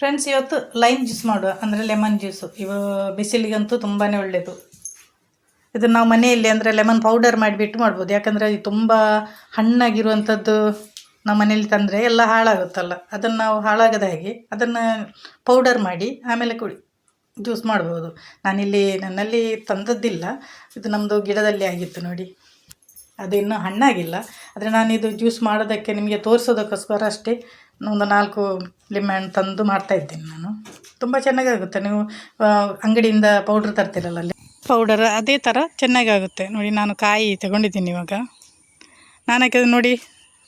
Friends ಇವತ್ತು lime juice ಮಾಡುವ. ಅಂದರೆ ಲೆಮನ್ ಜ್ಯೂಸು ಇವು ಬಿಸಿಲಿಗಂತೂ ತುಂಬಾ ಒಳ್ಳೆಯದು ಇದನ್ನು ನಾವು ಮನೆಯಲ್ಲಿ ಅಂದರೆ ಲೆಮನ್ ಪೌಡರ್ ಮಾಡಿಬಿಟ್ಟು ಮಾಡ್ಬೋದು. ಯಾಕಂದರೆ ಇದು ತುಂಬ ಹಣ್ಣಾಗಿರುವಂಥದ್ದು ನಾವು ಮನೇಲಿ ತಂದರೆ ಎಲ್ಲ ಹಾಳಾಗುತ್ತಲ್ಲ. ಅದನ್ನು ನಾವು ಹಾಳಾಗದ ಹಾಗೆ ಅದನ್ನು ಪೌಡರ್ ಮಾಡಿ ಆಮೇಲೆ ಕುಡಿ ಜ್ಯೂಸ್ ಮಾಡ್ಬೋದು. ನಾನಿಲ್ಲಿ, ನನ್ನಲ್ಲಿ ತಂದದ್ದಿಲ್ಲ. ಇದು ನಮ್ಮದು ಗಿಡದಲ್ಲಿ ಆಗಿತ್ತು ನೋಡಿ. ಅದು ಇನ್ನೂ ಹಣ್ಣಾಗಿಲ್ಲ. ಆದರೆ ನಾನಿದು ಜ್ಯೂಸ್ ಮಾಡೋದಕ್ಕೆ ನಿಮಗೆ ತೋರಿಸೋದಕ್ಕೋಸ್ಕರ ಅಷ್ಟೇ ಒಂದು ನಾಲ್ಕು ಲಿಂಬೆಹಣ್ಣು ತಂದು ಮಾಡ್ತಾಯಿದ್ದೀನಿ ನಾನು. ತುಂಬ ಚೆನ್ನಾಗಾಗುತ್ತೆ. ನೀವು ಅಂಗಡಿಯಿಂದ ಪೌಡ್ರ್ ತರ್ತೀರಲ್ಲ ಅಲ್ಲಿ? ಪೌಡರ್ ಅದೇ ಥರ ಚೆನ್ನಾಗಾಗುತ್ತೆ. ನೋಡಿ, ನಾನು ಕಾಯಿ ತಗೊಂಡಿದ್ದೀನಿ ಇವಾಗ. ನಾನು ಹಾಕಿದ್ರೆ ನೋಡಿ,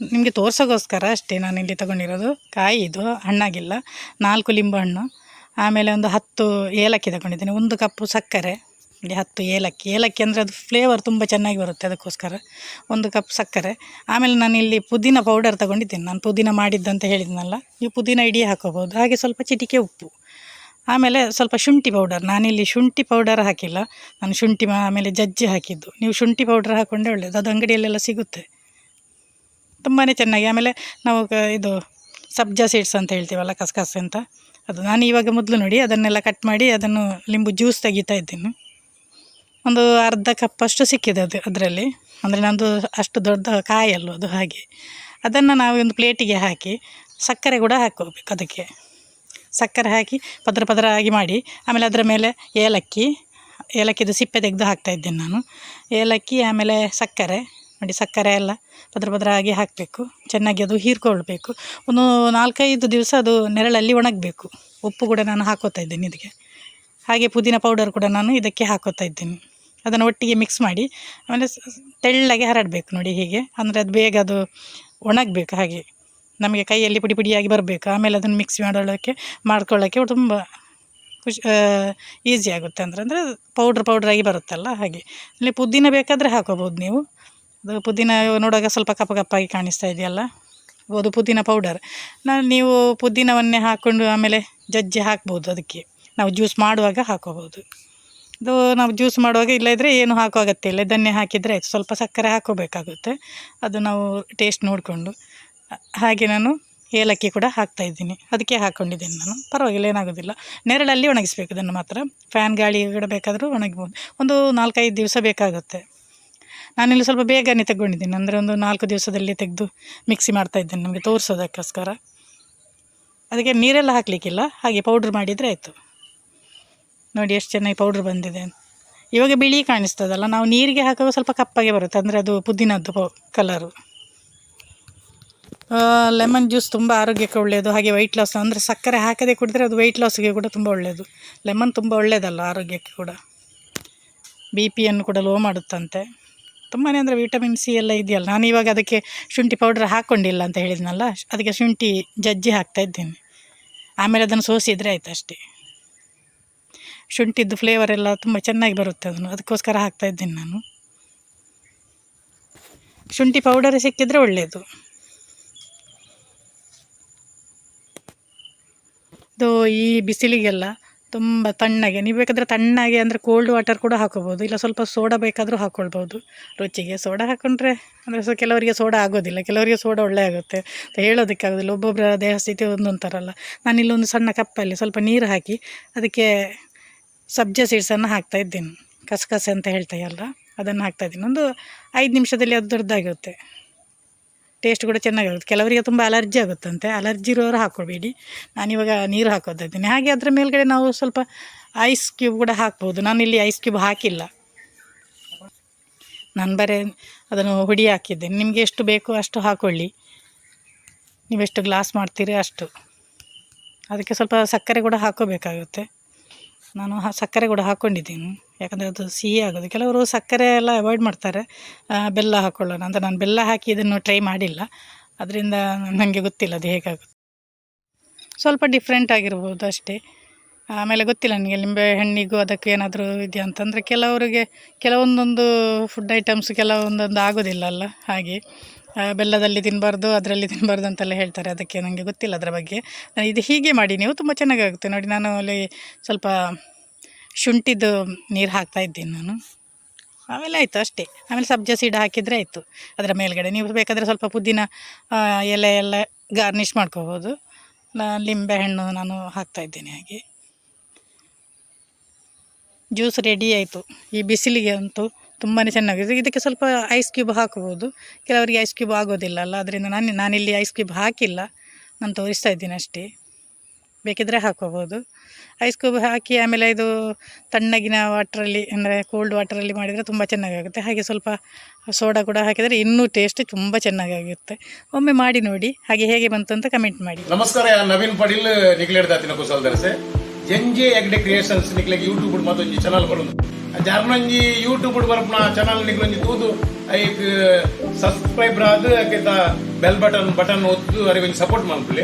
ನಿಮಗೆ ತೋರ್ಸೋಕ್ಕೋಸ್ಕರ ಅಷ್ಟೇ ನಾನು ಇಲ್ಲಿ ತಗೊಂಡಿರೋದು. ಕಾಯಿ ಇದು, ಹಣ್ಣಾಗಿಲ್ಲ. ನಾಲ್ಕು ಲಿಂಬು ಹಣ್ಣು. ಆಮೇಲೆ ಒಂದು ಹತ್ತು ಏಲಕ್ಕಿ ತಗೊಂಡಿದ್ದೀನಿ. ಒಂದು ಕಪ್ಪು ಸಕ್ಕರೆ. ಹತ್ತು ಏಲಕ್ಕಿ ಏಲಕ್ಕಿ ಅಂದರೆ ಅದು ಫ್ಲೇವರ್ ತುಂಬ ಚೆನ್ನಾಗಿ ಬರುತ್ತೆ ಅದಕ್ಕೋಸ್ಕರ. ಒಂದು ಕಪ್ ಸಕ್ಕರೆ. ಆಮೇಲೆ ನಾನು ಇಲ್ಲಿ ಪುದೀನ ಪೌಡರ್ ತಗೊಂಡಿದ್ದೀನಿ. ನಾನು ಪುದೀನ ಮಾಡಿದ್ದಂತ ಹೇಳಿದ್ನಲ್ಲ ನೀವು ಪುದೀನ ಇಡೀ ಹಾಕೋಬೋದು ಹಾಗೆ ಸ್ವಲ್ಪ ಚಿಟಿಕೆ ಉಪ್ಪು. ಆಮೇಲೆ ಸ್ವಲ್ಪ ಶುಂಠಿ ಪೌಡರ್ ನಾನಿಲ್ಲಿ ಶುಂಠಿ ಪೌಡರ್ ಹಾಕಿಲ್ಲ. ನಾನು ಶುಂಠಿ ಆಮೇಲೆ ಜಜ್ಜಿ ಹಾಕಿದ್ದು. ನೀವು ಶುಂಠಿ ಪೌಡರ್ ಹಾಕೊಂಡೆ ಒಳ್ಳೆಯದು ಅದು ಅಂಗಡಿಯಲ್ಲೆಲ್ಲ ಸಿಗುತ್ತೆ. ತುಂಬಾ ಚೆನ್ನಾಗಿ. ಆಮೇಲೆ ನಾವು ಇದು ಸಬ್ಜಾ ಸೀಡ್ಸ್ ಅಂತ ಹೇಳ್ತೀವಲ್ಲ, ಕಸಕಸೆ ಅಂತ. ಅದು ನಾನು ಇವಾಗ ಮೊದಲು ನೋಡಿ, ಅದನ್ನೆಲ್ಲ ಕಟ್ ಮಾಡಿ ಅದನ್ನು ಲಿಂಬು ಜ್ಯೂಸ್ ತೆಗಿತಾ ಇದ್ದೀನಿ. ಒಂದು ಅರ್ಧ ಕಪ್ಪಷ್ಟು ಸಿಕ್ಕಿದೆ ಅದು ಅದರಲ್ಲಿ. ಅಂದರೆ ನಂದು ಅಷ್ಟು ದೊಡ್ಡ ಕಾಯಲ್ಲ ಅದು ಹಾಗೆ. ಅದನ್ನು ನಾವು ಒಂದು ಪ್ಲೇಟಿಗೆ ಹಾಕಿ ಸಕ್ಕರೆ ಕೂಡ ಹಾಕೋಬೇಕು ಅದಕ್ಕೆ. ಸಕ್ಕರೆ ಹಾಕಿ ಪದ್ರ ಪದರ ಆಗಿ ಮಾಡಿ. ಆಮೇಲೆ ಅದರ ಮೇಲೆ ಏಲಕ್ಕಿ, ಏಲಕ್ಕಿದು ಸಿಪ್ಪೆ ತೆಗೆದು ಹಾಕ್ತಾ ಇದ್ದೇನೆ ನಾನು. ಏಲಕ್ಕಿ, ಆಮೇಲೆ ಸಕ್ಕರೆ. ನೋಡಿ ಸಕ್ಕರೆ ಎಲ್ಲ ಪದ್ರ ಪದರ ಆಗಿ ಹಾಕಬೇಕು. ಚೆನ್ನಾಗಿ ಅದು ಹೀರ್ಕೊಳ್ಬೇಕು. ಒಂದು ನಾಲ್ಕೈದು ದಿವಸ ಅದು ನೆರಳಲ್ಲಿ ಒಣಗಬೇಕು. ಉಪ್ಪು ಕೂಡ ನಾನು ಹಾಕೋತಾ ಇದ್ದೇನೆ ಇದಕ್ಕೆ. ಹಾಗೆ ಪುದೀನ ಪೌಡರ್ ಕೂಡ ನಾನು ಇದಕ್ಕೆ ಹಾಕೋತಾ ಇದ್ದೀನಿ. ಅದನ್ನು ಒಟ್ಟಿಗೆ ಮಿಕ್ಸ್ ಮಾಡಿ, ಆಮೇಲೆ ತೆಳ್ಳಗೆ ಹರಡಬೇಕು ನೋಡಿ ಹೀಗೆ. ಅಂದರೆ ಅದು ಬೇಗ ಅದು ಒಣಗಬೇಕು ಹಾಗೆ. ನಮಗೆ ಕೈಯಲ್ಲಿ ಪುಡಿ ಪುಡಿಯಾಗಿ ಬರಬೇಕು. ಆಮೇಲೆ ಅದನ್ನು ಮಿಕ್ಸ್ ಮಾಡೋಕ್ಕೆ ಮಾಡ್ಕೊಳ್ಳೋಕ್ಕೆ ತುಂಬ ಖುಷಿ ಈಸಿ ಆಗುತ್ತೆ. ಅಂದರೆ ಅಂದರೆ ಪೌಡ್ರ್ ಪೌಡ್ರಾಗಿ ಬರುತ್ತಲ್ಲ ಹಾಗೆ. ಇಲ್ಲಿ ಪುದೀನ ಬೇಕಾದರೆ ಹಾಕೋಬೋದು ನೀವು. ಅದು ಪುದೀನ ನೋಡುವಾಗ ಸ್ವಲ್ಪ ಕಪ್ಪ ಕಪ್ಪಾಗಿ ಕಾಣಿಸ್ತಾ ಇದೆಯಲ್ಲ. ಅದು ಪುದೀನ ಪೌಡರ್ ನಾನು ನೀವು ಪುದೀನವನ್ನೇ ಹಾಕ್ಕೊಂಡು ಆಮೇಲೆ ಜಜ್ಜಿ ಹಾಕ್ಬೋದು ಅದಕ್ಕೆ. ನಾವು ಜ್ಯೂಸ್ ಮಾಡುವಾಗ ಹಾಕೋಬೋದು. ಇದು ನಾವು ಜ್ಯೂಸ್ ಮಾಡುವಾಗ ಇಲ್ಲದಿದ್ದರೆ ಏನು ಹಾಕೋ ಇಲ್ಲ. ಇದನ್ನೇ ಹಾಕಿದರೆ ಆಯ್ತು ಸ್ವಲ್ಪ ಸಕ್ಕರೆ ಹಾಕೋಬೇಕಾಗುತ್ತೆ. ಅದು ನಾವು ಟೇಸ್ಟ್ ನೋಡಿಕೊಂಡು. ಹಾಗೆ ನಾನು ಏಲಕ್ಕಿ ಕೂಡ ಹಾಕ್ತಾ ಇದ್ದೀನಿ. ಅದಕ್ಕೆ ಹಾಕ್ಕೊಂಡಿದ್ದೀನಿ ನಾನು. ಪರವಾಗಿಲ್ಲ, ಏನಾಗೋದಿಲ್ಲ. ನೆರಳಲ್ಲಿ ಒಣಗಿಸ್ಬೇಕು ಇದನ್ನು ಮಾತ್ರ. ಫ್ಯಾನ್ ಗಾಳಿ ಬೇಕಾದರೂ ಒಣಗಿಬೋದು. ಒಂದು ನಾಲ್ಕೈದು ದಿವಸ ಬೇಕಾಗುತ್ತೆ. ನಾನಿಲ್ಲಿ ಸ್ವಲ್ಪ ಬೇಗನೆ ತಗೊಂಡಿದ್ದೀನಿ. ಅಂದರೆ ಒಂದು ನಾಲ್ಕು ದಿವಸದಲ್ಲಿ ತೆಗೆದು ಮಿಕ್ಸಿ ಮಾಡ್ತಾ ಇದ್ದೇನೆ. ನಮಗೆ ತೋರಿಸೋದಕ್ಕೋಸ್ಕರ. ಅದಕ್ಕೆ ನೀರೆಲ್ಲ ಹಾಕಲಿಕ್ಕಿಲ್ಲ. ಹಾಗೆ ಪೌಡ್ರ್ ಮಾಡಿದರೆ ಆಯಿತು. ನೋಡಿ ಎಷ್ಟು ಚೆನ್ನಾಗಿ ಪೌಡ್ರ್ ಬಂದಿದೆ ಇವಾಗ ಬಿಳಿ ಕಾಣಿಸ್ತದಲ್ಲ, ನಾವು ನೀರಿಗೆ ಹಾಕುವಾಗ ಸ್ವಲ್ಪ ಕಪ್ಪಾಗೆ ಬರುತ್ತೆ, ಅಂದರೆ ಅದು ಪುದೀನದ್ದು ಕಲರು ಲೆಮನ್ ಜ್ಯೂಸ್ ತುಂಬ ಆರೋಗ್ಯಕ್ಕೆ ಒಳ್ಳೆಯದು ಹಾಗೆ ವೈಟ್ ಲಾಸ್ ಅಂದರೆ ಸಕ್ಕರೆ ಹಾಕದೆ ಕುಡಿದ್ರೆ ಅದು ವೈಟ್ ಲಾಸ್ಗೆ ಕೂಡ ತುಂಬ ಒಳ್ಳೆಯದು ಲೆಮನ್ ತುಂಬ ಒಳ್ಳೆಯದಲ್ಲ ಆರೋಗ್ಯಕ್ಕೆ ಕೂಡ. ಬಿ ಪಿಯನ್ನು ಕೂಡ ಲೋ ಮಾಡುತ್ತಂತೆ. ತುಂಬಾ ಅಂದರೆ ವಿಟಮಿನ್ ಸಿ ಎಲ್ಲ ಇದೆಯಲ್ಲ, ನಾನು ಇವಾಗ ಅದಕ್ಕೆ ಶುಂಠಿ ಪೌಡ್ರ್ ಹಾಕ್ಕೊಂಡಿಲ್ಲ ಅಂತ ಹೇಳಿದ್ನಲ್ಲ, ಅದಕ್ಕೆ ಶುಂಠಿ ಜಜ್ಜಿ ಹಾಕ್ತಾ ಇದ್ದೇನೆ. ಆಮೇಲೆ ಅದನ್ನು ಸೋಸಿದರೆ ಆಯ್ತು ಅಷ್ಟೇ ಶುಂಠಿದ್ದು ಫ್ಲೇವರ್ ಎಲ್ಲ ತುಂಬ ಚೆನ್ನಾಗಿ ಬರುತ್ತೆ ಅದನ್ನು. ಅದಕ್ಕೋಸ್ಕರ ಹಾಕ್ತಾ ಇದ್ದೀನಿ ನಾನು. ಶುಂಠಿ ಪೌಡರ್ ಸಿಕ್ಕಿದರೆ ಒಳ್ಳೆಯದು ಇದು ಈ ಬಿಸಿಲಿಗೆಲ್ಲ ತುಂಬ ತಣ್ಣಗೆ, ನೀವು ಬೇಕಾದರೆ ತಣ್ಣಗೆ ಅಂದರೆ ಕೋಲ್ಡ್ ವಾಟರ್ ಕೂಡ ಹಾಕೋಬೋದು, ಇಲ್ಲ ಸ್ವಲ್ಪ ಸೋಡಾ ಬೇಕಾದರೂ ಹಾಕ್ಕೊಳ್ಬೋದು ರುಚಿಗೆ ಸೋಡಾ ಹಾಕ್ಕೊಂಡ್ರೆ ಅಂದರೆ ಸೊ ಕೆಲವರಿಗೆ ಸೋಡಾ ಆಗೋದಿಲ್ಲ, ಕೆಲವರಿಗೆ ಸೋಡಾ ಒಳ್ಳೆ ಆಗುತ್ತೆ. ಹೇಳೋದಕ್ಕೆ ಆಗೋದಿಲ್ಲ ಒಬ್ಬೊಬ್ಬರ ದೇಹ ಸ್ಥಿತಿ ಒಂದೊಂಥರಲ್ಲ ನಾನಿಲ್ಲೊಂದು ಸಣ್ಣ ಕಪ್ಪಲ್ಲಿ ಸ್ವಲ್ಪ ನೀರು ಹಾಕಿ ಅದಕ್ಕೆ ಸಬ್ಜಾ ಸೀಡ್ಸನ್ನು ಹಾಕ್ತಾ ಇದ್ದೀನಿ. ಕಸಕಸೆ ಅಂತ ಹೇಳ್ತಾಯಲ್ಲ, ಅದನ್ನು ಹಾಕ್ತಾ ಇದ್ದೀನಿ. ಒಂದು ಐದು ನಿಮಿಷದಲ್ಲಿ ಅದು ದೊಡ್ಡದಾಗಿರುತ್ತೆ ಟೇಸ್ಟ್ ಕೂಡ ಚೆನ್ನಾಗಿರುತ್ತೆ. ಕೆಲವರಿಗೆ ತುಂಬ ಅಲರ್ಜಿ ಆಗುತ್ತಂತೆ. ಅಲರ್ಜಿ ಇರೋರು ಹಾಕ್ಕೊಬೇಡಿ ನಾನಿವಾಗ ನೀರು ಹಾಕೋದಿದ್ದೀನಿ ಹಾಗೆ ಅದರ ಮೇಲ್ಗಡೆ ನಾವು ಸ್ವಲ್ಪ ಐಸ್ ಕ್ಯೂಬ್ ಕೂಡ ಹಾಕ್ಬೋದು. ನಾನಿಲ್ಲಿ ಐಸ್ ಕ್ಯೂಬ್ ಹಾಕಿಲ್ಲ. ನಾನು ಬರೀ ಅದನ್ನು ಹುಡಿ ಹಾಕಿದ್ದೇನೆ. ನಿಮಗೆ ಎಷ್ಟು ಬೇಕು ಅಷ್ಟು ಹಾಕ್ಕೊಳ್ಳಿ ನೀವೆಷ್ಟು ಗ್ಲಾಸ್ ಮಾಡ್ತೀರಿ ಅಷ್ಟು. ಅದಕ್ಕೆ ಸ್ವಲ್ಪ ಸಕ್ಕರೆ ಕೂಡ ಹಾಕೋಬೇಕಾಗುತ್ತೆ. ನಾನು ಸಕ್ಕರೆ ಕೂಡ ಹಾಕ್ಕೊಂಡಿದ್ದೀನಿ ಯಾಕಂದರೆ ಅದು ಸಿಹಿ ಆಗೋದು. ಕೆಲವರು ಸಕ್ಕರೆ ಎಲ್ಲ ಅವಾಯ್ಡ್ ಮಾಡ್ತಾರೆ. ಬೆಲ್ಲ ಹಾಕ್ಕೊಳ್ಳೋಣ ಅಂತ. ನಾನು ಬೆಲ್ಲ ಹಾಕಿ ಇದನ್ನು ಟ್ರೈ ಮಾಡಿಲ್ಲ. ಅದರಿಂದ ನನಗೆ ಗೊತ್ತಿಲ್ಲ ಅದು ಹೇಗಾಗುತ್ತೆ. ಸ್ವಲ್ಪ ಡಿಫ್ರೆಂಟ್ ಆಗಿರ್ಬೋದು ಅಷ್ಟೇ. ಆಮೇಲೆ ಗೊತ್ತಿಲ್ಲ ನನಗೆ ಲಿಂಬೆ ಹಣ್ಣಿಗೂ ಅದಕ್ಕೆ ಏನಾದರೂ ಇದೆಯಾ ಅಂತಂದರೆ ಕೆಲವರಿಗೆ ಕೆಲವೊಂದೊಂದು ಫುಡ್ ಐಟಮ್ಸ್ ಕೆಲವೊಂದೊಂದು ಆಗೋದಿಲ್ಲ ಅಲ್ಲ? ಹಾಗೆ. ಬೆಲ್ಲದಲ್ಲಿ ತಿನ್ನಬಾರ್ದು ಅದರಲ್ಲಿ ತಿನ್ನಬಾರ್ದು ಅಂತೆಲ್ಲ ಹೇಳ್ತಾರೆ. ಅದಕ್ಕೆ ನನಗೆ ಗೊತ್ತಿಲ್ಲ ಅದರ ಬಗ್ಗೆ. ಇದು ಹೀಗೆ ಮಾಡಿ, ನೀವು ತುಂಬ ಚೆನ್ನಾಗಾಗುತ್ತೆ. ನೋಡಿ, ನಾನು ಅಲ್ಲಿ ಸ್ವಲ್ಪ ಶುಂಠಿದು ನೀರು ಹಾಕ್ತಾ ಇದ್ದೀನಿ ನಾನು. ಆಮೇಲೆ ಆಯಿತು ಅಷ್ಟೇ. ಆಮೇಲೆ ಸಬ್ಜಾ ಸೀಡ್ ಹಾಕಿದರೆ ಆಯಿತು. ಅದರ ಮೇಲ್ಗಡೆ ನೀವು ಬೇಕಾದರೆ ಸ್ವಲ್ಪ ಪುದೀನ ಎಲೆ ಎಲ್ಲ ಗಾರ್ನಿಷ್ ಮಾಡ್ಕೋಬೋದು. ಲಿಂಬೆ ಹಣ್ಣು ನಾನು ಹಾಕ್ತಾ ಹಾಗೆ. ಜ್ಯೂಸ್ ರೆಡಿ ಆಯಿತು. ಈ ಬಿಸಿಲಿಗೆ ಅಂತೂ ತುಂಬಾ ಚೆನ್ನಾಗಿದೆ. ಇದಕ್ಕೆ ಸ್ವಲ್ಪ ಐಸ್ ಕ್ಯೂಬ್ ಹಾಕ್ಬೋದು. ಕೆಲವರಿಗೆ ಐಸ್ ಕ್ಯೂಬ್ ಆಗೋದಿಲ್ಲ ಅಲ್ಲ ಅದರಿಂದ ನಾನು, ನಾನಿಲ್ಲಿ ಐಸ್ ಕ್ಯೂಬ್ ಹಾಕಿಲ್ಲ. ನಾನು ತೋರಿಸ್ತಾ ಇದ್ದೀನಿ ಅಷ್ಟೇ. ಬೇಕಿದ್ದರೆ ಹಾಕೋಬೋದು ಐಸ್ ಕ್ಯೂಬ್ ಹಾಕಿ ಆಮೇಲೆ ಇದು ತಣ್ಣಗಿನ ವಾಟ್ರಲ್ಲಿ ಅಂದರೆ ಕೋಲ್ಡ್ ವಾಟ್ರಲ್ಲಿ ಮಾಡಿದರೆ ತುಂಬ ಚೆನ್ನಾಗಾಗುತ್ತೆ. ಹಾಗೆ ಸ್ವಲ್ಪ ಸೋಡಾ ಕೂಡ ಹಾಕಿದರೆ ಇನ್ನೂ ಟೇಸ್ಟ್ ತುಂಬ ಚೆನ್ನಾಗಾಗುತ್ತೆ. ಒಮ್ಮೆ ಮಾಡಿ ನೋಡಿ, ಹಾಗೆ ಹೇಗೆ ಬಂತು ಅಂತ ಕಮೆಂಟ್ ಮಾಡಿ. ನಮಸ್ಕಾರ ನವೀನ್ ಪಡೀಲ್ ನಿಗಲೇಡ್ದಾತಿನ ಕುಸಲ್ ದರ್ಸೆ ಜೆಂಜೆ ಎಗ್ಡೆ ಕ್ರಿಯೇಷನ್ಸ್ ನಿಕ್ಲೆಗ್ ಯೂಟ್ಯೂಬ್ ಮತ್ತೊಂಜಿ ಚಾನಲ್ ಬರೋದು. ಜರ್ನಂಜಿ ಯೂಟ್ಯೂಬ್ ಬರ್ಪನ ಚಾನಲ್ ನಿಕ್ಲೊಂಜಿ ತೂದು ಐಕ್ ಸಬ್ಸ್ಕ್ರೈಬ್ ಆದ್ ಬೆಲ್ ಬಟನ್ ಬಟನ್ ಒತ್ತು ಅರಿಗೆ ಒಂಜಿ ಸಪೋರ್ಟ್ ಮನ್ಪುಲಿ